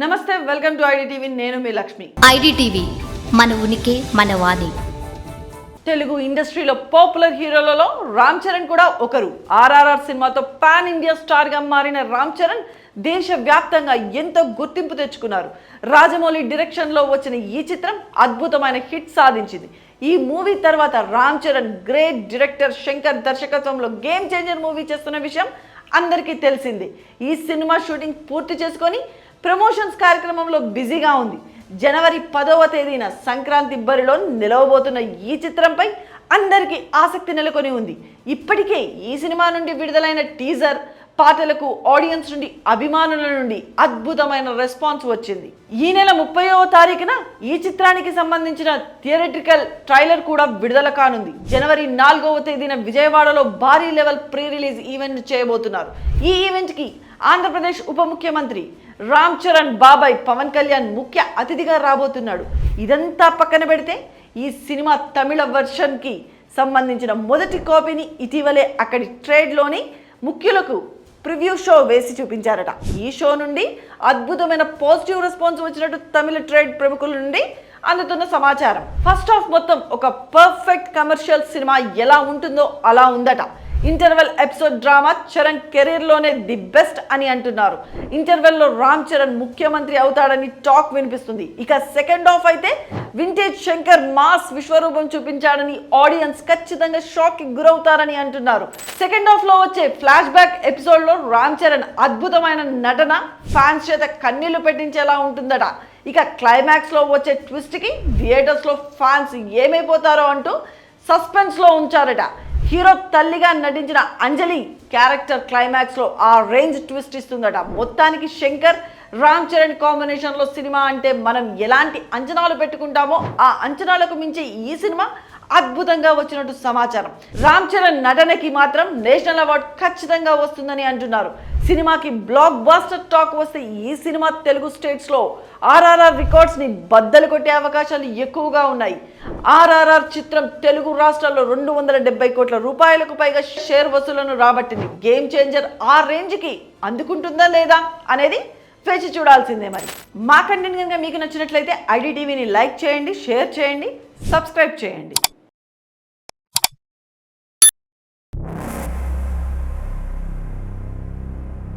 నమస్తే welcome to ID TV నేను మీ Lakshmi. IDTV మన ఉనికి మన వాణి. తెలుగు ఇండస్ట్రీలో పాపులర్ హీరోలలో రామ్ చరణ్ కూడా ఒకరు. ఆర్ఆర్ఆర్ సినిమాతో పాన్ ఇండియా స్టార్గా మారిన రామ్ చరణ్ దేశవ్యాప్తంగా ఎంతో గుర్తింపు తెచ్చుకున్నారు. రాజమౌళి డైరెక్షన్లో వచ్చిన ఈ చిత్రం అద్భుతమైన హిట్ సాధించింది. ఈ మూవీ తర్వాత రామ్ చరణ్ గ్రేట్ డైరెక్టర్ శంకర్ దర్శకత్వంలో గేమ్ చేంజర్ మూవీ చేస్తున్న విషయం అందరికీ తెలిసింది. ఈ సినిమా షూటింగ్ పూర్తి చేసుకొని ప్రమోషన్స్ కార్యక్రమంలో బిజీగా ఉంది. జనవరి పదవ తేదీన సంక్రాంతి బరిలో నిలవబోతున్న ఈ చిత్రంపై అందరికీ ఆసక్తి నెలకొని ఉంది. ఇప్పటికే ఈ సినిమా నుండి విడుదలైన టీజర్ పాటలకు ఆడియన్స్ నుండి అభిమానుల నుండి అద్భుతమైన రెస్పాన్స్ వచ్చింది. ఈ నెల ముప్పైవ తారీఖున ఈ చిత్రానికి సంబంధించిన థియరటికల్ ట్రైలర్ కూడా విడుదల కానుంది. జనవరి నాలుగవ తేదీన విజయవాడలో భారీ లెవెల్ ప్రీ రిలీజ్ ఈవెంట్ చేయబోతున్నారు. ఈ ఈవెంట్కి ఆంధ్రప్రదేశ్ ఉప ముఖ్యమంత్రి రామ్ చరణ్ బాబాయ్ పవన్ కళ్యాణ్ ముఖ్య అతిథిగా రాబోతున్నాడు. ఇదంతా పక్కన పెడితే ఈ సినిమా తమిళ వెర్షన్కి సంబంధించిన మొదటి కాపీని ఇటీవలే అక్కడి ట్రేడ్లోని ముఖ్యులకు ప్రివ్యూ షో వేసి చూపించారట. ఈ షో నుండి అద్భుతమైన పాజిటివ్ రెస్పాన్స్ వచ్చినట్టు తమిళ ట్రేడ్ ప్రముఖుల నుండి అందుతున్న సమాచారం. ఫస్ట్ హాఫ్ మొత్తం ఒక పర్ఫెక్ట్ కమర్షియల్ సినిమా ఎలా ఉంటుందో అలా ఉందట. ఇంటర్వెల్ ఎపిసోడ్ డ్రామా చరణ్ కెరీర్లోనే ది బెస్ట్ అని అంటున్నారు. ఇంటర్వెల్లో రామ్ చరణ్ ముఖ్యమంత్రి అవుతాడని టాక్ వినిపిస్తుంది. ఇక సెకండ్ హాఫ్ అయితే వింటేజ్ శంకర్ మాస్ విశ్వరూపం చూపించాడని ఆడియన్స్ ఖచ్చితంగా షాక్కి గురవుతారని అంటున్నారు. సెకండ్ హాఫ్లో వచ్చే ఫ్లాష్ బ్యాక్ ఎపిసోడ్లో రామ్ చరణ్ అద్భుతమైన నటన ఫ్యాన్స్ చేత కన్నీళ్ళు పెట్టించేలా ఉంటుందట. ఇక క్లైమాక్స్లో వచ్చే ట్విస్ట్కి థియేటర్స్లో ఫ్యాన్స్ ఏమైపోతారో అంటూ సస్పెన్స్లో ఉంచారట. హీరో తల్లిగా నటించిన అంజలి క్యారెక్టర్ క్లైమాక్స్లో ఆ రేంజ్ ట్విస్ట్ ఇస్తుందట. మొత్తానికి శంకర్ రామ్ చరణ్ కాంబినేషన్లో సినిమా అంటే మనం ఎలాంటి అంచనాలు పెట్టుకుంటామో ఆ అంచనాలకు మించి ఈ సినిమా అద్భుతంగా వచ్చినట్టు సమాచారం. రామ్ చరణ్ నటనకి మాత్రం నేషనల్ అవార్డ్ ఖచ్చితంగా వస్తుందని అంటున్నారు. సినిమాకి బ్లాక్ బాస్టర్ టాక్ వస్తే ఈ సినిమా తెలుగు స్టేట్స్లో ఆర్ఆర్ఆర్ రికార్డ్స్ని బద్దలు కొట్టే అవకాశాలు ఎక్కువగా ఉన్నాయి. ఆర్ఆర్ఆర్ చిత్రం తెలుగు రాష్ట్రాల్లో రెండు వందల డెబ్బై కోట్ల రూపాయలకు పైగా షేర్ వసూలను రాబట్టింది. గేమ్ చేంజర్ ఆ రేంజ్కి అందుకుంటుందా లేదా అనేది వేచి చూడాల్సిందే మరి. మా కంటెంట్ కనుక మీకు నచ్చినట్లయితే ఐడి టీవీని లైక్ చేయండి షేర్ చేయండి సబ్స్క్రైబ్ చేయండి.